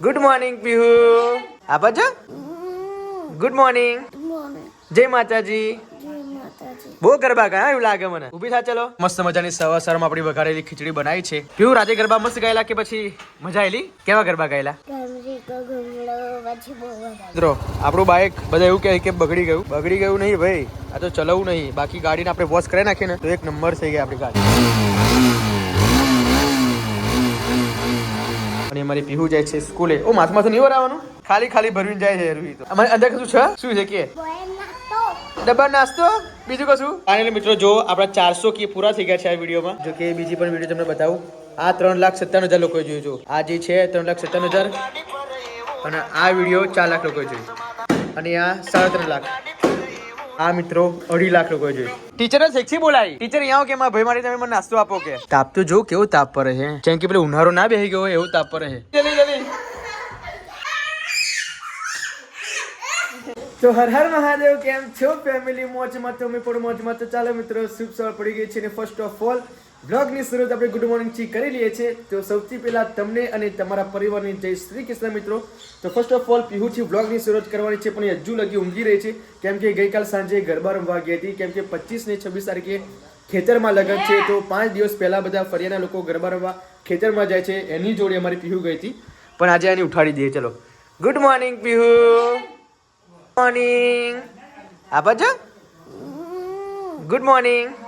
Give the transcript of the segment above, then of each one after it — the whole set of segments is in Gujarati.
ગુડ મોર્નિંગ પીહુ આપા છો ગુડ મોર્નિંગ જય માતાજી બહુ ગરબા ગયા એવું લાગે મને. ઊભી થા ચલો. મસ્ત મજાની સવાર સવારમાં આપણી વઘારેલી ખીચડી બનાવી છે. પીહુ રાતે ગરબા મસ્ત ગાયેલા કે પછી મજા આવેલી કેવા ગરબા ગાયેલા? મિત્રો આપણું બાઇક બધા એવું કહે કે બગડી ગયું. બગડી ગયું નહીં ભાઈ. આ તો ચલાવવું નહીં. બાકી ગાડીને આપણે વોશ કરી નાખીએ ને તો એક નંબર થઈ ગયા આપણી ગાડી. અને અમારી પીહુ જાય છે સ્કૂલે. ઓ માથમાં માથું નહીં વરાવાનું? ખાલી ખાલી ભરવીને જાય છે રૂહી તો. અમારે અંદર કશું છે? શું છે કે? ડબ્બા નાસ્તો? બીજું કશું? ફાઇનલી મિત્રો જો આપણા ચારસો કે પૂરા થઈ ગયા છે આ વિડીયોમાં. જો કે બીજી પણ વીડિયો તમને બતાવું. આ ત્રણ લાખ સત્તાવન હજાર લોકોએ જોયું જો આ જે છે ત્રણ લાખ સત્તાવન હજાર. અને આ વીડિયો ચાર લાખ લોકોએ જોયું. અને આ સાડા ત્રણ લાખ. આ મિત્રો અઢી લાખ લોકોએ જોઈએ ટીચરે સેક્સી બોલાવી ટીચર અહીંયા કે મારા ભાઈ મારી તમે મને નાસ્તો આપો કે. તાપ તો જો કેવો તાપ પર છે જેમ કે પેલો ઉનાળો ના બેસી ગયો હોય એવું તાપ પર છે જલ્દી જલ્દી. તો હર હર મહાદેવ કેમ છો? ફેમિલી મોજમાં તો અમે પણ મોજમાં. તો ચાલો મિત્રો શુભ સવાર પડી ગઈ છે ને ફર્સ્ટ ઓફ ઓલ વ્લોગની શરૂઆત આપણે ગુડ મોર્નિંગથી કરી લઈએ છીએ. તો સૌથી પહેલા તમને અને તમારા પરિવારની જય શ્રી કૃષ્ણ મિત્રો. તો ફર્સ્ટ ઓફ ઓલ પીહુથી વ્લોગની શરૂઆત કરવાની છે પણ એ હજુ લગી ઊંઘી રહી છે. કેમ કે ગઈકાલ સાંજે ગરબા રમવા ગઈ હતી. કેમ કે પચીસ ને છવ્વીસ તારીખે ખેતરમાં લગન છે. તો પાંચ દિવસ પહેલાં બધા ફરિયાના લોકો ગરબા રમવા ખેતરમાં જાય છે. એની જોડે અમારી પીહુ ગઈ હતી. પણ આજે આની ઉઠાડી દઈએ. ચલો. Good morning Pihu. મોર્નિંગ આ ગુડ ગુડ મોર્નિંગ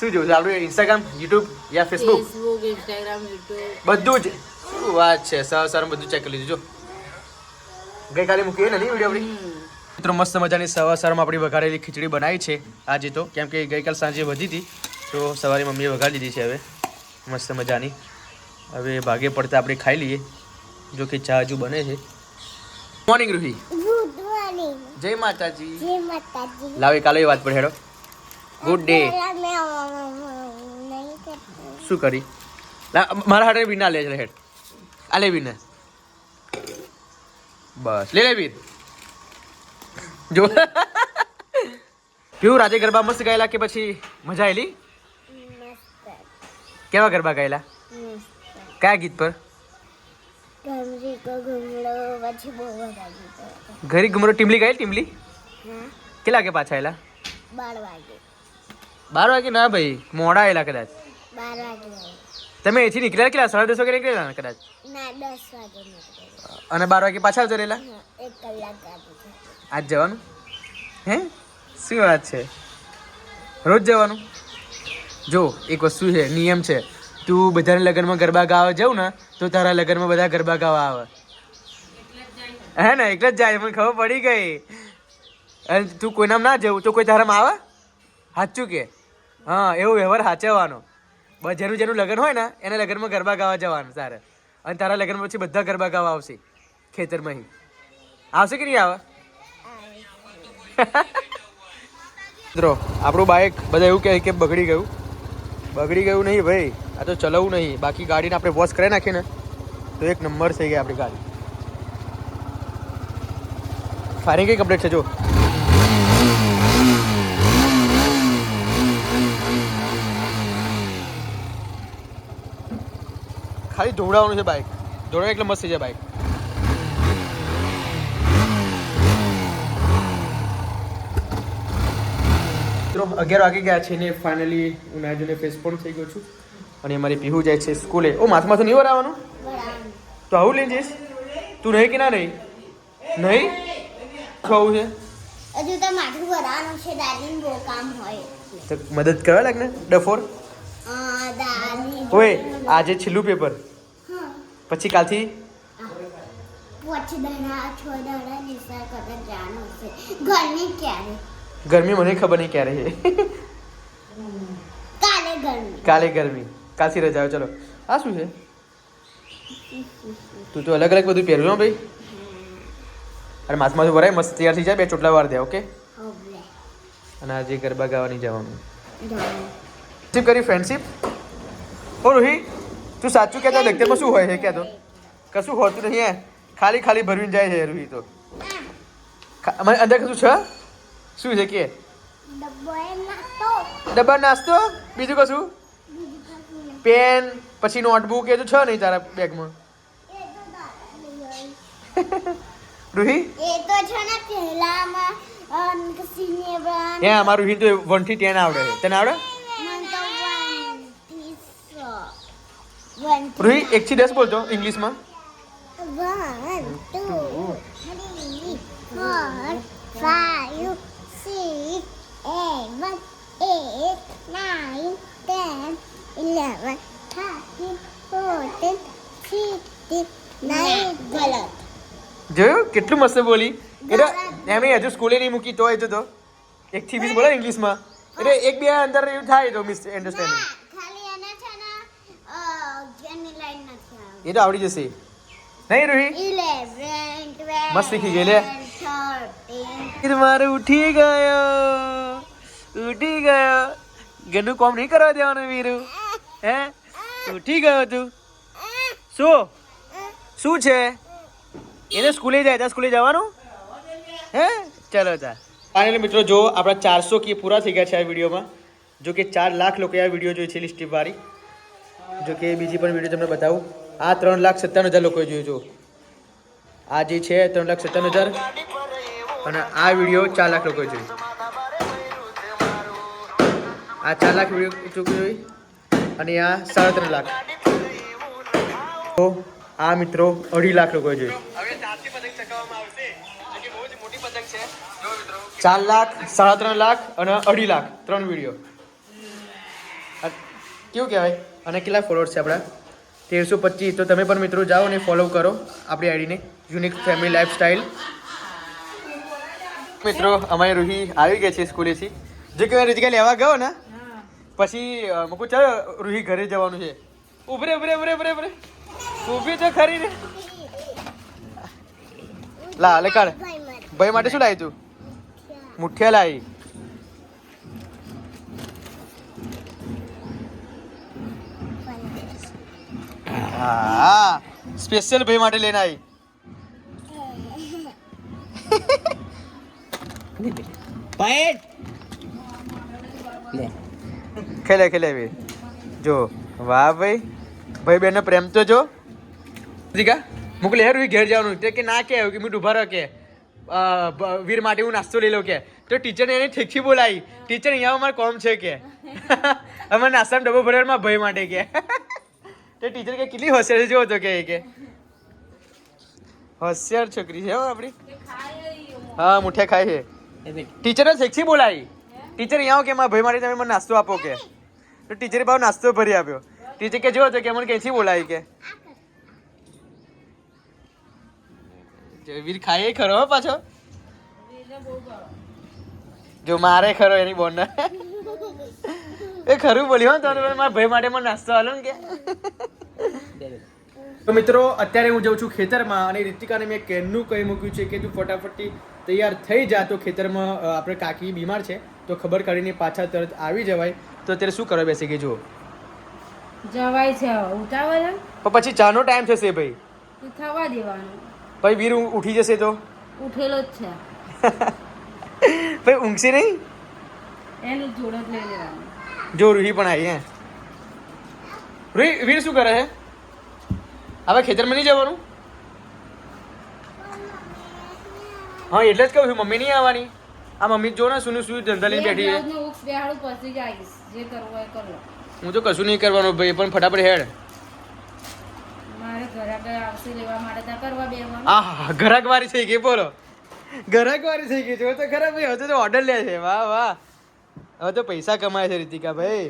શું જોવું છે આપણું ઇન્સ્ટાગ્રામ યુટ્યુબ યા ફેસબુક ફેસબુક ઇન્સ્ટાગ્રામ યુટ્યુબ બધું જ. શું વાત છે? સવાર સર બધું ચેક કરી લીધું જો. ગઈકાલે મૂકી ને નહીં વીડિયો આપણી? મિત્રો મસ્ત મજાની સવાર સવારમાં આપણી વઘારેલી ખીચડી બનાવી છે. આજે તો કેમ કે ગઈકાલ સાંજે વધી હતી તો સવારે મમ્મીએ વઘારી દીધી છે હવે. મસ્ત મજાની. હવે ભાગે પડતા આપણે ખાઈ લઈએ જો કે ચા હજુ બને છે. મોર્નિંગ રૂહી જય માતાજી. જય માતાજી. લાવે કાલે વાત પર હેડો. ગુડ ડે શું કરી? મારા હાટે બી ના લે છે હેડ. આ લે બી બસ. લે લે વીર જો. કેવું રાજે ગરબા મસ્ત ગાયેલા કે પછી મજા આવેલી કેવા ગરબા ગાયેલા? કયા ગીત પર? ઘરી ઘુમરો ટીમલી ગાયેલી ટીમલી? કેટલા કે પાછા આવેલા બાર વાગે. બાર વાગે? ના ભાઈ મોડા આવેલા કદાચ. બાર વાગે તમે એથી નીકળ્યા કેટલા? સાડા દસ વાગે નીકળેલા ને કદાચ? ના દસ વાગે નીકળેલો અને બાર વાગે પાછા આવતા રહેલા? એક કલાક આજ જવાનું? હે? શું વાત છે? રોજ જવાનું? જો એક વસ્તુ છે નિયમ છે. તું બધાના લગ્નમાં ગરબા ગાવા જાઉં ને તો તારા લગ્નમાં બધા ગરબા ગાવા આવે. હે ને? એટલે જ જાય મને ખબર પડી ગઈ. અને તું કોઈનામ ના જવું તો કોઈ તારામાં આવે? સાચું કે? હા, એવો વ્યવહાર સાચવવાનો. બસ જેનું જેનું લગ્ન હોય ને, એના લગ્નમાં ગરબા ગાવા જવાનું તારે. અને તારા લગ્ન પછી બધા ગરબા ગાવા આવશે ખેતરમાં આવશે કે નહીં આવે? મિત્રો, આપણું બાઇક બધા એવું કહે કે બગડી ગયું. બગડી ગયું નહીં ભાઈ, આ તો ચલાવવું નહીં. બાકી ગાડીને આપણે વોશ કરી નાખીએ ને, તો એક નંબર થઈ ગઈ આપણી ગાડી. ફાયરિંગ કઈ કમ્પ્લીટ છે, જો. ખાલી ધોવડાવવાનું છે બાઇક ધોવડાવે એટલે મસ્ત થઈ જાય બાઇક મિત્રો અગિયાર વાગી ગયા છે ને ફાઇનલી હું નાઈ જોઈને ફેસ પણ થઈ ગયો છું. અને મારી પીહુ જાય છે સ્કૂલે ઓ માથું માથું નહીં વરાવાનું તો આવું લઈને જઈશ. તું નહીં કે ના નહીં? નહીં? શું આવું છે. હજુ તો માથું ભરવાનું છે દાદીને બહુ કામ હોય. તો મદદ કરવા લાગ ને? ડફોર? અ, દાદી ઓય આજે છેલ્લું પેપર પછી કાલથી? ગરમી મને ખબર નહીં ક્યારે છે. કાલે ગરમી. કાલે ગરમી. કાલથી રજા આવે ચલો. આ શું છે? તું તો અલગ અલગ બધું પહેર્યું ભાઈ. અને માથું માથું ભરાય મસ્ત તૈયાર થઈ જાય બે ચોટલા વાર દે ઓકે? અને આજે ગરબા ગાવાની જવાનું. શું કરી ફ્રેન્ડશીપ ઓ રોહી? તું સાચું કહેતો લેક્ચરમાં શું હોય છે કહેતો? કશું હોતું નહીં હે. ખાલી ખાલી ભરવીને જાય છે રૂહી તો. ખા- અંદર કશું છે? શું છે કે? ડબ્બો નાસ્તો. બીજું કશું. પેન પછી નોટબુક એ તો છે નહીં તારા બેગમાં. રૂહી? એ તો છે ને પહેલામાં અમારું હિન્દુ તો વનથી ટેન આવડે છે. તને આવડે? રૂહી એક થી દસ બોલતો ઇંગ્લિશમાં one two three four five six seven eight nine ten eleven thirteen fourteen fifteen. ગલત. જોયું? કેટલું મસ્ત બોલી. એટલે એમ હજુ સ્કૂલે નહીં મૂકી તોય તો તો એક થી વીસ બોલે ઇંગ્લિશમાં એટલે એક બે અંદર એવું થાય તો મિસ અન્ડરસ્ટેન્ડિંગ ખાલી એને છે ને અગિયારની લાઈન નથી આવતી એ તો આવડી જશે. નહીં રૂહી? મસ્ત શીખી ગઈ લે. મારે ઉઠી ગયો. ઉઠી ગયો. ઘરનું કોમ નહીં કરવા દેવાનું વીરુ. હે? ઉઠી ગયો તું. શું? શું છે? એને સ્કૂલે જાય ત્યાં સ્કૂલે જવાનું? હે? ચલો તા ફાઇનલી મિત્રો જો આપણા ચારસો કે પૂરા થઈ ગયા છે આ વિડીયોમાં જો કે ચાર લાખ લોકોએ આ વીડિયો જોઈ છે લિસ્ટી વાળી. જો કે બીજી પણ વીડિયો તમને બતાવું. આ ત્રણ લાખ સત્તાવન હજાર લોકોએ જોયું જો આ જે છે ત્રણ લાખ સત્તાવન હજાર. અને આ વીડિયો ચાર લાખ લોકોએ જોયું આ ચાર લાખ વીડિયો ચૂકી જોઈ અને આ સાડા ત્રણ લાખ. તો આ મિત્રો અઢી લાખ લોકોએ જોયું ચાર લાખ સાડા ત્રણ લાખ અને અઢી લાખ. ત્રણ વીડિયો કેવું કહેવાય? અને કેટલા ફોલોઅર્સ છે આપણા? તેરસો પચીસ. તો તમે પણ મિત્રો જાઓ અને ફોલો કરો આપણી આઈડીને યુનિક ફેમિલી લાઈફસ્ટાઈલ મિત્રો, અમારી રૂહી આવી ગઈ છે સ્કૂલેથી જે કે રીતિકા લેવા ગયો ને? પછી મૂકું ચાલો રૂહી ઘરે જવાનું છે. ઉભરે ઉભરે ઉભરે ઉભરે ઉભરે. ઊભી તો ખરી ને. લા, લે કાઢ. ભાઈ માટે શું લાવી તું? મુઠ્ઠિયા લાવી. હા સ્પેશિયલ ભાઈ માટે લઈને આવી. ખેલે ખેલે ભાઈ જો વાહ ભાઈ. ભાઈ બેનનો પ્રેમ તો જો. દીકા મોકલે હેર ઘેર જવાનું. તે કે ના કે કે મીઠું ભરો કે. વીર માટે હું નાસ્તો લઈ લઉં કે. તો ટીચરને એને ઠીકથી બોલાવી. ટીચર અહીંયા અમારે કોમ છે કે. અમારે નાસ્તાનો ડબ્બો ભરેલમાં ભાઈ માટે કે. તો ટીચર કે કેટલી હોશિયાર છે જોવો તો કે એ કે. હોશિયાર છોકરી છે હો આપણી. હા મુઠિયા ખાય છે. ટીચરે સેક્સી બોલાવી. ટીચર અહીંયા આવો કે મારા ભાઈ માટે તમે મને નાસ્તો આપો કે. તો ટીચરે ભાવ નાસ્તો ભરી આપ્યો. ટીચર કે જો તો કે મને ક્યાંથી બોલાવી કે. વીર ખાય ખરો હો પાછો. જો મારે ખરો એની બોન એ ખરું બોલ્યો હો તો મારા ભાઈ માટે મને નાસ્તો આલો ને કે. તો મિત્રો અત્યારે હું જાઉં છું ખેતરમાં અને રીતિકાને મેં કેનનું કહી મૂક્યું છે કે તું ફટાફટથી તૈયાર થઈ જા. તો ખેતરમાં આપણે કાકી બીમાર છે તો ખબર કાઢીને પાછા તરત આવી જવાય. તો અત્યારે શું કરવા બેસી ગઈ જુઓ. જવાય છે એમ? પણ પછી ચાનો ટાઈમ થશે ભાઈ. થવા દેવાનું. ભાઈ વીર ઉઠી જશે તો? ઉઠેલો જ છે. ભાઈ ઊંઘશે નહીં? એનું જોડત લઈ લેવાનું. જો રૂહી પણ આવી હે રૂહી વીર શું કરે છે? હવે ખેતરમાં નહીં જવાનું? હા એટલે જ કહું છું મમ્મી નહીં આવવાની. આ મમ્મી જો ને શું શું ધંધા લઈને બેઠી છે. હું તો કશું નહીં કરવાનું ભાઈ પણ ફટાફટ હેડ. હા ઘરાક વારી થઈ ગઈ બોલો. ઘરાક વારી થઈ ગઈ જો તો ખરા ભાઈ હજુ તો ઓર્ડર લે છે. વાહ વાહ. હવે તો પૈસા કમાય છે રીતિકા ભાઈ.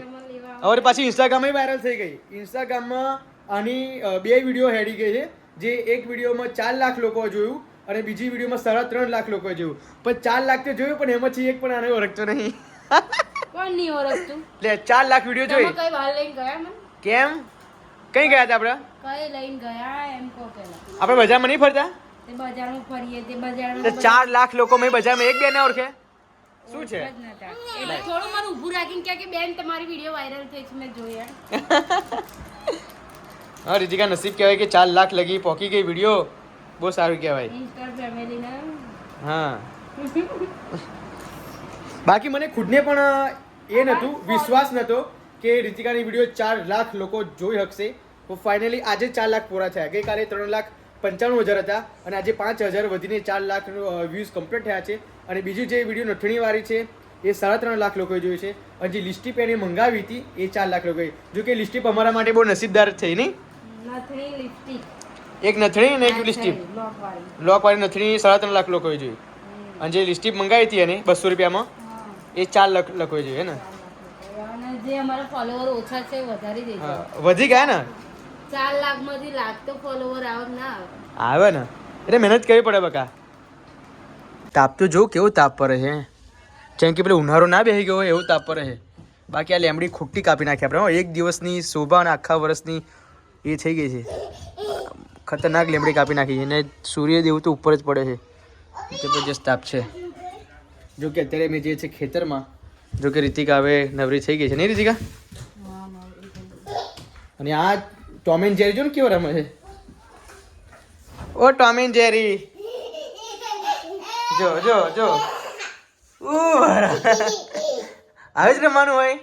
હવે પાછી ઇન્સ્ટાગ્રામ વાયરલ થઈ ગઈ. ઇન્સ્ટાગ્રામમાં આની બે વીડિયો હેડી ગઈ છે. જે એક વિડીયોમાં ચાર લાખ લોકો જોયું અને બીજી વિડીયોમાં સાડા ત્રણ લાખ લોકો જોયું. પણ ચાર લાખ તો જોયું પણ એમાંથી એક પણ આને ઓળખતો નહીં. કોણ નહીં ઓળખતું? લે ચાર લાખ વીડિયો જોઈ. કઈ વાર લઈને ગયા કેમ? કઈ ગયા હતા આપણે કઈ લઈને ગયા એમ કો પેલા. આપણે બજારમાં નહીં ફરતા? તે બજારમાં ફરીએ તે બજારમાં ચાર લાખ લોકો મેં બજારમાં એક બે ને ઓળખે. શું છે? એટલે થોડું મને ઊભું રાખીને કે કે બેન તમારી વિડિયો વાયરલ થઈ છે મેં જોયા હા રીતિકા નસીબ કહેવાય કે ચાર લાખ લગી પોકી ગઈ વીડિયો બહુ સારું કહેવાય. હા. બાકી મને ખુદને પણ એ નહોતું વિશ્વાસ નહોતો કે રીતિકાની વીડિયો ચાર લાખ લોકો જોઈ શકશે તો ફાઇનલી આજે ચાર લાખ પૂરા થયા. ગઈકાલે ત્રણ લાખ પંચાણું હજાર હતા અને આજે પાંચ હજાર વધીને ચાર લાખ વ્યૂઝ કમ્પ્લીટ થયા છે. અને બીજું જે વીડિયો નથણીવાળી છે એ સાડા ત્રણ લાખ લોકોએ જોયું છે. અને જે લિસ્ટીપ એને મંગાવી હતી એ ચાર લાખ લોકોએ. જો કે લિસ્ટીપ અમારા માટે બહુ નસીબદાર થઈ નહીં? એક નથણી અને એક લિસ્ટીપ લોકવાળી નથણી સાડા ત્રણ લાખ લોકોએ જોઈ. અને જે લિસ્ટીપ મંગાવી હતી એને બસો રૂપિયામાં એ ચાર લાખ લોકોએ જોઈએ ને? જે અમારા ફોલોવર ઓછા છે વધારી દેજો. વધી ગયા ને? ચાર લાખમાંથી લાખ તો ફોલોવર આવે ના આવે ને. એટલે મહેનત કરવી પડે બકા. તાપ તો જો કેવું તાપ પડે છે જેમ કે પેલો ઉનાળો ના બેસી ગયો હોય એવું તાપ પડે છે બાકી આ લેમડી ખોટી કાપી નાખી આપણે. એક દિવસની શોભા અને આખા વર્ષની એ થઈ ગઈ છે. ખતરનાક લેમડી કાપી નાખી અને સૂર્યદેવ તો ઉપર જ પડે છે. જબરજસ્ત તાપ છે. જો કે અત્યારે મેં જે છે ખેતરમાં, જો કે રીતિકા હવે નવરી થઈ ગઈ છે. નહીં રીતિકા? અને આ ટોમ એન્ડ જેરી જો ને કેવો રમે છે? ઓ ટોમ એન્ડ જેરી. જો જો જો. આવી જ રમવાનું હોય?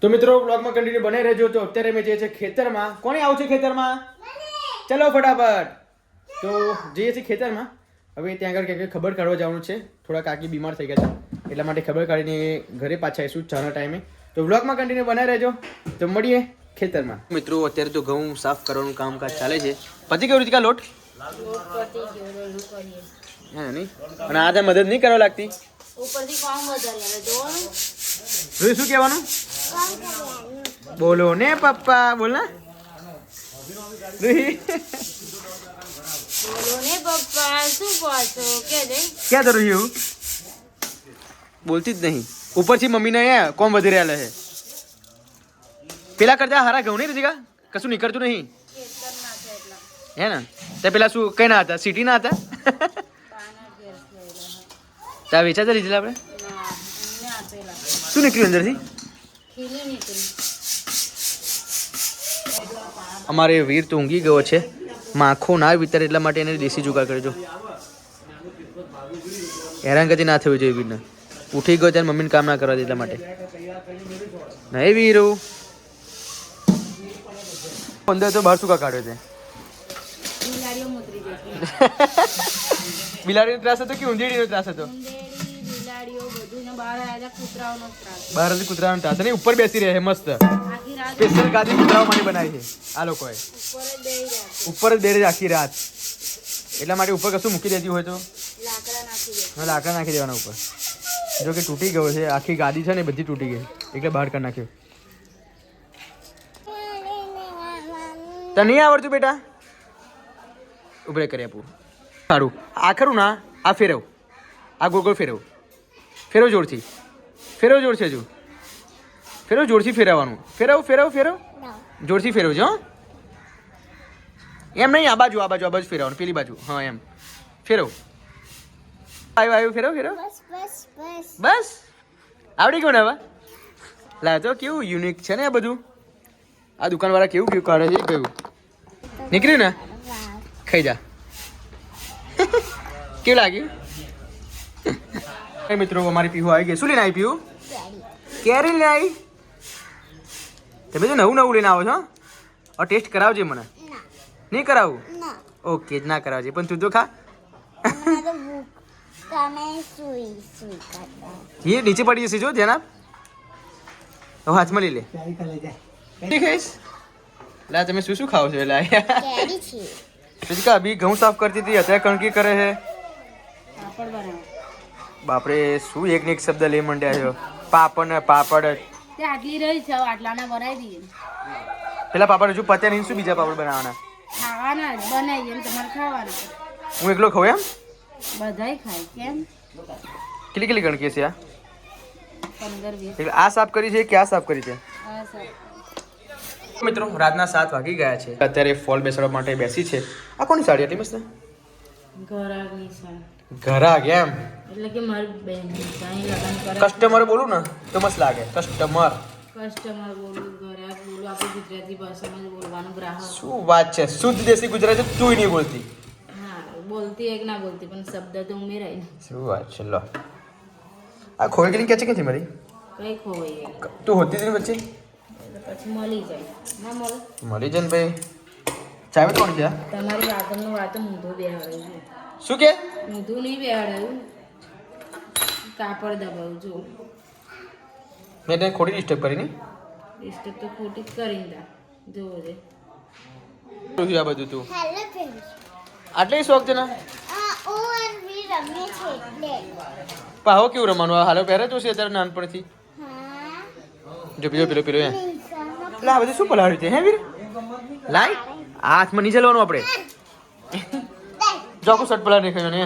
તો મિત્રો બ્લોગમાં કન્ટિન્યુ બનાવી રહેજો. તો અત્યારે મેં જે છે ખેતરમાં. કોને આવું છે ખેતરમાં? ચલો ફટાફટ. તો જઈએ છીએ ખેતરમાં. હવે ત્યાં આગળ ક્યાંક ખબર કાઢવા જવાનું છે. થોડા કાકી બીમાર થઈ ગયા છે. એટલા માટે ખબર કાઢીને ઘરે પાછા આવીશું ચાના ટાઈમે. તો બ્લોગમાં કન્ટિન્યુ બનાવી રહેજો. તો મળીએ ખેતરમાં. મિત્રો, અત્યારે તો ઘઉં સાફ કરવાનું કામકાજ ચાલે છે. પછી કેવું રીતિકા લોટ? હે નહીં? અને આ તે મદદ નહીં કરવા લાગતી? ઉપરથી કોમ વધારે આવે? જોવાનું? રોહિત શું કહેવાનું? બોલો ને પપ્પા. બોલ ને. રોહિત. બોલો ને પપ્પા. શું કહો છો કે દે? ક્યાં તો રહ્યું બોલતી જ નહીં. ઉપરથી મમ્મીને અહીંયા કોમ વધી રહ્યા છે પેલા કરતા હારા ઘઉં નહીં રીતિકા? કશું નીકળતું નહીં. ખેતર નાખે એટલા હે ને? તે પેલા શું કઈ ના હતા? સિટી ના હતા? ત્યાં વેચાતા લીધેલા આપણે? શું નીકળ્યું અંદરથી? અમારે વીર તો ઊંઘી ગયો છે. માખો ના વિતરે એટલા માટે એને દેશી જુગાર કરજો હેરાનગતિ ના થવી જોઈએ વીરને. ઉઠી ગયો ત્યારે મમ્મીને કામ ના કરવા દે એટલા માટે. નહીં વીરુ. અંદર તો બહાર સુકા કાઢ્યો છે. બિલાડીનો ત્રાસ હતો કે ઊંધેડીનો ત્રાસ હતો? બહાર ત્રાસ કૂતરાનો ત્રાસ. નહીં ઉપર બેસી રહે મસ્ત. સ્પેશિયલ ગાદી કૂતરાઓ માટે બનાવી છે આ લોકોએ. ઉપર જ રહ્યા બેરે આખી રાત. એટલા માટે ઉપર કશું મૂકી દેતી હોય તો? લાકડા નાખી દેવાના ઉપર. જો કે તૂટી ગયો છે, આખી ગાદી છે ને બધી તૂટી ગઈ. એટલે બહાર કરી નાખ્યો. તને નહીં આવડતું બેટા? ઉભરે કરી આપું. સારું. આ ખરું ના આ? ફેરવ. આ ગોળ ગોળ ફેરવ. ફેરવ જોરથી. ફેરવ જોરથી હજુ. ફેરવ જોરથી ફેરવવાનું. ફેરવ ફેરવ ફેરવ? જોરથી ફેરવજો હો. એમ નહીં આ બાજુ આ બાજુ આ બાજુ ફેરવવાનું પેલી બાજુ. હા એમ. ફેરવ. આવ્યું આવ્યું ફેરવ ફેરવ? બસ બસ બસ. બસ? આવડી ગયું ને હવે? લા તો કેવું યુનિક છે ને આ બધું? આ દુકાનવાળા કેવું કેવું કાઢે છે કયું નીકળ્યું ને? ખાઈ જા. કેવું લાગ્યું? મિત્રો અમારી પીહુ આવી ગઈ. શું લઈને આવી પીહુ? કેરી લઈને આવી? તમે તો નવું નવું લઈને આવો છો હવે ટેસ્ટ કરાવજે મને. નહીં કરાવું? ઓકે જ ના કરાવજે. પણ તું તો ખા એ નીચે પડી જશે જો ધ્યાન આપ. હાથમાં લઈ લે. ઠીક છે લા તમે શું શું ખાવ છો લા છે અભી ઘઉં સાફ કરતી હતી અત્યારે કણકી કરે છે. બાપરે શું એક ને એક શબ્દ લઈ મંડ્યા છો? પાપડ ને પાપડ તે આટલી રહી છે આટલાના બનાવી દઈએ. પેલા પાપડ હજુ પતે નહીં શું બીજા પાપડ બનાવવાના ખાવાના જ બનાવીએ તમારે ખાવાના. હું એકલો ખાઉં એમ? બધાય ખાય કેમ? કેટલી કેટલી ગણકી છે આ? આ સાફ કરી છે કે આ સાફ કરી છે? આ સર મિત્રો રાતના સાત વાગી ગયા છે. અત્યારે ફોલ બેસાડવા માટે બેસી છે. આ કોની સાડી હતી મસ્ત ઘરા એમ? એટલે કે મારી બેન અહીં લગ્ન કરે કસ્ટમર બોલું ને તો મસ્ત લાગે. કસ્ટમર. કસ્ટમર બોલું ઘરાક બોલું આપણે ગુજરાતી ભાષામાં જ બોલવાનું ગ્રાહક. શું વાત છે? શુદ્ધ દેશી ગુજરાતી તું નહીં બોલતી. હા બોલતી એક ના બોલતી પણ શબ્દ તો ઉમેરાય શું વાત છે લો. આ ખોઈ ગઈ કે છે કે છે મારી? કઈ ખોવાઈ તું હોતી હતી વચ્ચે? એટલે પછી મળી જાય. ના મળે. મળી જાય ને ભાઈ? ચાવી કોણ છે તમારી આગળનો વાત મૂંધો બેહાડ્યું છે. શું કે? મૂંધું નહીં બેહાડાયું કાપડ દબાવું જો મેં તને ખોટી ડિસ્ટર્બ કરી નહીં ડિસ્ટર્બ તો ખોટી જ કરીને તા. જોવો છે. શું આ બધું તું? હેલો ફ્રેન્ડ્સ આટલે શોખ છે ને? છે પાહો કેવું રમવાનું? આ હાલો પહેરે છે અત્યારે નાનપણથી? હા. જો પેલો પેલો પેલો એ. આ બધું શું પલાળ્યું છે, હે વીર? લાઈ, હાથમાં નીચે લેવાનું આપણે. જોકો શર્ટ પલાળ નાખ્યો ને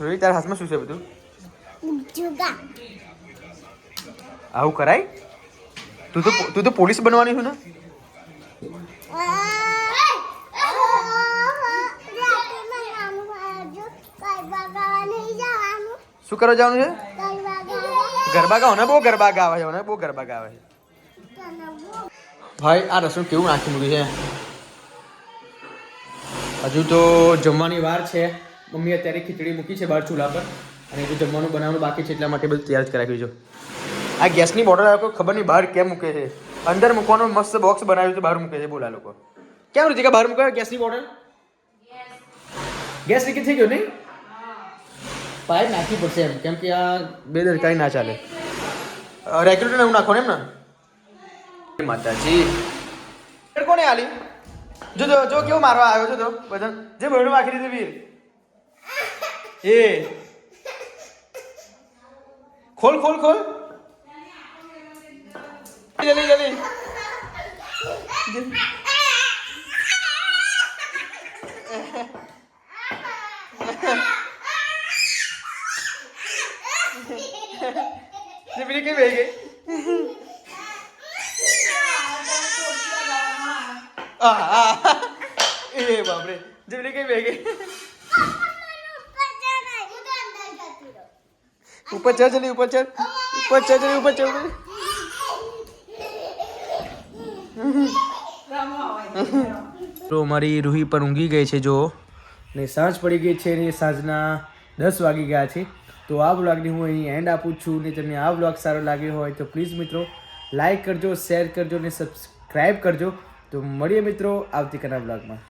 રોહિત તારા હાથમાં શું છે બધું? આવું કરાય? તું તો તું તો પોલીસ બનવાની છું ને? શું કરવા જવાનું છે? ગરબા ગાવ ને? બહુ ગરબા ગાવે છે, બહુ ગરબા ગાવા છે. ભાઈ, આ રસોઈ કેવું નાખી મૂક્યું છે? હજુ તો જમવાની વાર છે. મમ્મી અત્યારે ખીચડી મૂકી છે બહાર ચૂલા પર. અને હજુ જમવાનું બનાવવાનું બાકી છે, એટલા માટે બધું તૈયાર જ કરાવી જો આ ગેસની બોટલ આ ખબર નહીં બહાર કેમ મૂકે છે. અંદર મૂકવાનું મસ્ત બોક્સ બનાવ્યું છે, બહાર મૂકે છે બોલા લોકો. કેમ રીતે બહાર મૂકે ગેસની બોટલ? ગેસ લીકેજ થઈ ગયો નહીં? પાઇપ નાખવી પડશે એમ, કેમ કે આ બે દરકારી ના ચાલે. રેગ્યુલેટર એવું નાખો ને એમ ને? માતાજી. કોને આલી? જો જો જો, કેવો મારવા આવ્યો છે તો? બધા જે બહેણું વાખી દીધું વીર. એ. ખોલ ખોલ ખોલ. જલ્દી જલ્દી જે પેલી કઈ બેહી ગઈ? એ બાપરે જે પેલી કઈ ભેગી. ઉપર ચડ જલ્દી, ઉપર ચડ ઉપર ચડ જલ્દી, ઉપર ચડ તો મારી રૂહી પર ઊંઘી ગઈ છે, જો. ને સાંજ પડી ગઈ છે ને સાંજના દસ વાગી ગયા છે. તો આ બ્લોગની હું અહીં એન્ડ આપું છું ને તમને આ બ્લોગ સારો લાગ્યો હોય તો પ્લીઝ મિત્રો લાઈક કરજો શેર કરજો ને સબસ્ક્રાઈબ કરજો. તો મળીએ મિત્રો આવતીકાલના બ્લોગમાં